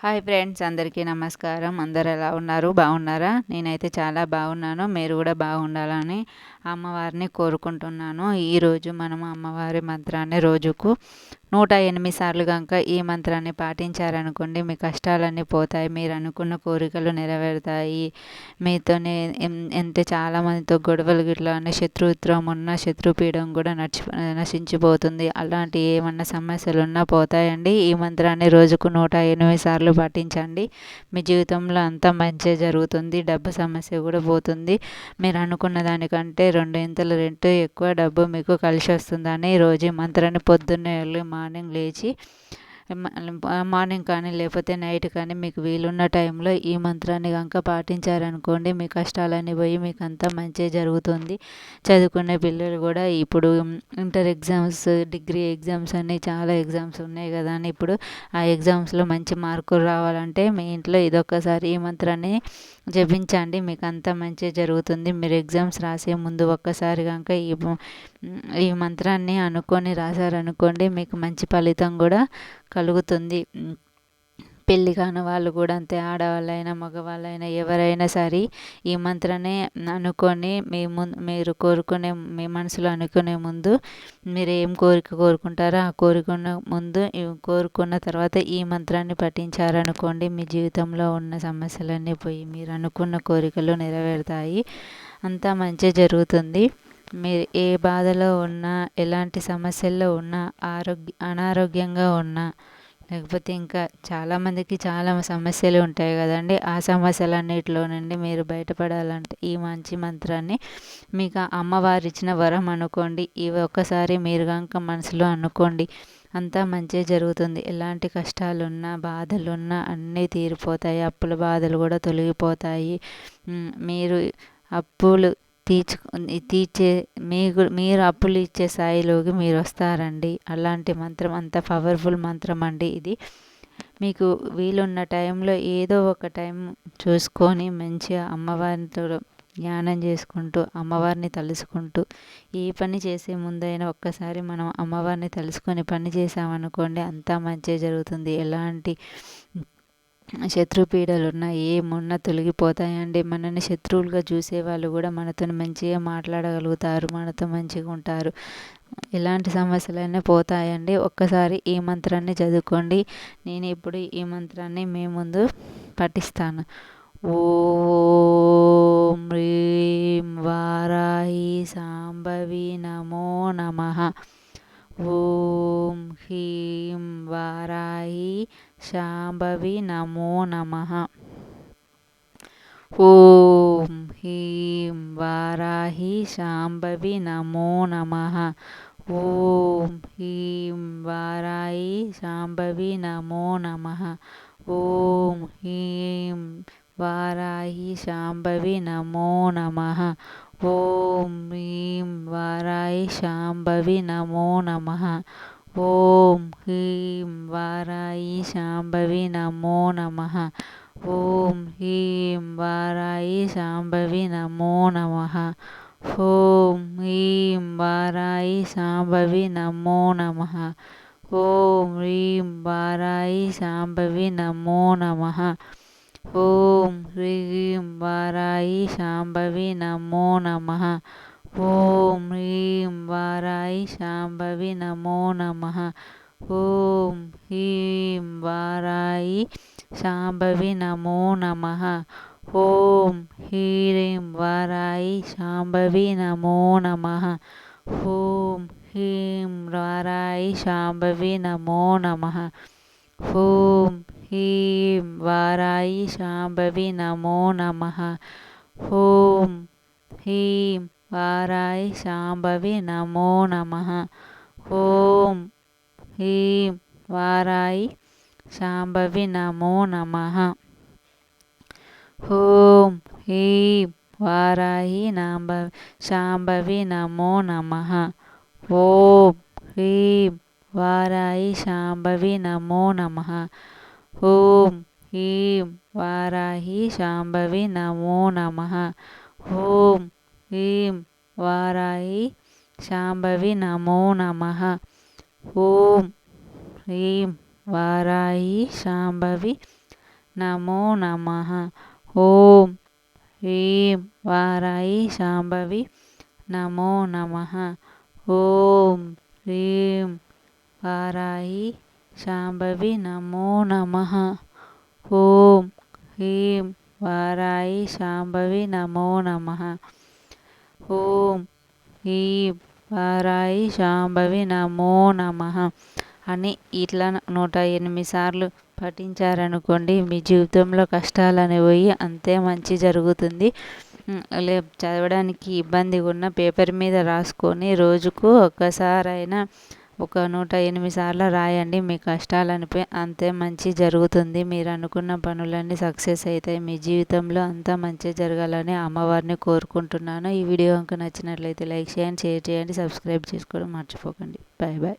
Hi friends అందరికీ నమస్కారం. అందరు ఎలా ఉన్నారు? బాగున్నారా? నేనైతే చాలా బాగున్నాను. మీరు కూడా బాగుండాలని అమ్మవారిని కోరుకుంటున్నాను. ఈరోజు మనం అమ్మవారి మంత్రాన్ని రోజుకు నూట ఎనిమిది సార్లు కనుక ఈ మంత్రాన్ని పాటించారనుకోండి మీ కష్టాలన్నీ పోతాయి మీరు అనుకున్న కోరికలు నెరవేరుతాయి. మీతోనే అంటే చాలామందితో గొడవలు గిట్లా అనే శత్రుత్వం ఉన్న శత్రుపీడం కూడా నడిచి నశించిపోతుంది. అలాంటి ఏమన్నా సమస్యలు ఉన్నా పోతాయండి. ఈ మంత్రాన్ని రోజుకు నూట ఎనిమిది సార్లు పాటించండి. మీ జీవితంలో అంతా మంచి జరుగుతుంది డబ్బు సమస్య కూడా పోతుంది. మీరు అనుకున్న దానికంటే రెండు ఇంతలు రెంటు ఎక్కువ డబ్బు మీకు కలిసి వస్తుందని రోజు మంత్రాన్ని పొద్దున్నే వెళ్ళి మార్నింగ్ లేచి మార్నింగ్ కానీ లేకపోతే నైట్ కానీ మీకు వీలున్న టైంలో ఈ మంత్రాన్ని కనుక పాటించారనుకోండి మీ కష్టాలన్నీ పోయి మీకు అంతా మంచి జరుగుతుంది. చదువుకునే పిల్లలు కూడా ఇప్పుడు ఇంటర్ ఎగ్జామ్స్ డిగ్రీ ఎగ్జామ్స్ అన్నీ చాలా ఎగ్జామ్స్ ఉన్నాయి కదా అని ఇప్పుడు ఆ ఎగ్జామ్స్లో మంచి మార్కులు రావాలంటే మీ ఇంట్లో ఇదొక్కసారి ఈ మంత్రాన్ని జపించండి మీకు అంతా మంచి జరుగుతుంది. మీరు ఎగ్జామ్స్ రాసే ముందు ఒక్కసారి కనుక ఈ ఈ మంత్రాన్ని అనుకొని రాశారనుకోండి మీకు మంచి ఫలితం కూడా కలుగుతుంది. పెళ్ళి కాని వాళ్ళు కూడా అంతే ఆడవాళ్ళైనా మగవాళ్ళైనా ఎవరైనా సరే ఈ మంత్రాన్ని అనుకొని మీ ముందు మీరు కోరుకునే మీ మనసులో అనుకునే ముందు మీరు ఏం కోరిక కోరుకుంటారో ఆ కోరుకున్న ముందు కోరుకున్న తర్వాత ఈ మంత్రాన్ని పఠించారనుకోండి మీ జీవితంలో ఉన్న సమస్యలన్నీ పోయి మీరు అనుకున్న కోరికలు నెరవేరుతాయి. అంతా మంచి జరుగుతుంది. మీరు ఏ బాధలో ఉన్నా ఎలాంటి సమస్యల్లో ఉన్నా ఆరోగ్య అనారోగ్యంగా ఉన్నా లేకపోతే ఇంకా చాలామందికి చాలా సమస్యలు ఉంటాయి కదండి. ఆ సమస్యలన్నిటిలో నుండి మీరు బయటపడాలంటే ఈ మంచి మంత్రాన్ని మీకు అమ్మవారు ఇచ్చిన వరం అనుకోండి. ఇవి ఒక్కసారి మీరు కనుక మనసులో అనుకోండి అంతా మంచి జరుగుతుంది. ఎలాంటి కష్టాలున్నా బాధలున్నా అన్నీ తీరిపోతాయి. అప్పుల బాధలు కూడా తొలగిపోతాయి. మీరు అప్పులు తీర్చు తీర్చే మీకు మీరు అప్పులు ఇచ్చే స్థాయిలోకి మీరు వస్తారండి. అలాంటి మంత్రం అంత పవర్ఫుల్ మంత్రం అండి ఇది. మీకు వీలున్న టైంలో ఏదో ఒక టైం చూసుకొని మంచిగా అమ్మవారితో ధ్యానం చేసుకుంటూ అమ్మవారిని తలుసుకుంటూ ఏ పని చేసే ముందైనా ఒక్కసారి మనం అమ్మవారిని తలుసుకొని పని చేసామనుకోండి అంతా మంచిగా జరుగుతుంది. ఎలాంటి శత్రుపీడలు ఉన్నాయి ఏమున్నా తొలగిపోతాయండి. మనని శత్రువులుగా చూసే వాళ్ళు కూడా మనతో మంచిగా మాట్లాడగలుగుతారు మనతో మంచిగా ఉంటారు. ఎలాంటి సమస్యలైనా పోతాయండి. ఒక్కసారి ఈ మంత్రాన్ని చదువుకోండి. నేను ఇప్పుడు ఈ మంత్రాన్ని మీ ముందు పఠిస్తాను. ఓం హ్రీం వారాయి సాంబవి నమో నమ. ఓం హ్రీం వారాయి शाम्भवि नमो नमः ॐ ह्रीं वाराहि शाम्भवि नमो नमः ॐ ह्रीं वारायि शाम्भवि नमो नमः ॐ ह्रीं वाराहि शाम्भवि नमो नमः ॐ ह्रीं वारायि शाम्भवि नमो नमः ஓம் ஹீம் வாராயி சாம்பவி நமோ நமஹ. ஓம் ஹீம் வாராயி சாம்பவி நமோ நமஹ. ஓம் ஹீம் வாராயி சாம்பவி நமோ நமஹ. ஓம் ஹீம் வாராயி சாம்பவி நமோ நமஹ. वाराय शाम्भवि नमो नमः। ओम ह्रीं वाराई शांभवी नमो नमः। ओम ह्रीं वाराई शाम्भवि नमो नमः। ओम ह्रीं वाराई शाम्भवि नमो नमः। ओम ह्रीं वारायि शाम्भवि नमो नमः। ओम ह्रीं வாராய் சாம்பவி நமோ நமः ஓம் ஹீம் வாராய் சாம்பவி நமோ நமः ஓம் ஹீம் வாராயி நாம்ப சாம்பவி நமோ நமः ஓம் ஹீம் வாராயி சாம்பவி நமோ நமः ஓம் ஹீம் வாராகி சாம்பவி நமோ நமः ஓம் ఓం హ్రీం వారాయి శాంభవి నమో నమ ఓం హ్రీం వారాయి శాంభవి నమో నమ ఓం హ్రీం వారాయి శాంభవి నమో నమ ఓం హ్రీం వారాయి శాంభవి నమో నమ ఓం హ్రీం వారాయి శాంభవి నమో నమ ఓం. ఈ వారాయి శాంభవి నమో నమ అని ఇట్లా నూట ఎనిమిది సార్లు పఠించారనుకోండి మీ జీవితంలో కష్టాలు అనేవి పోయి అంతే మంచి జరుగుతుంది. లే చదవడానికి ఇబ్బందిగా ఉన్న పేపర్ మీద రాసుకొని రోజుకు ఒక్కసారైనా ఒక నూట ఎనిమిది సార్లు రాయండి మీ కష్టాలు అనిపి అంతే మంచి జరుగుతుంది. మీరు అనుకున్న పనులన్నీ సక్సెస్ అవుతాయి మీ జీవితంలో అంతా మంచి జరగాలని అమ్మవారిని కోరుకుంటున్నాను. ఈ వీడియో కనుక నచ్చినట్లయితే లైక్ చేయండి షేర్ చేయండి సబ్స్క్రైబ్ చేసుకోవడం మర్చిపోకండి. Bye bye.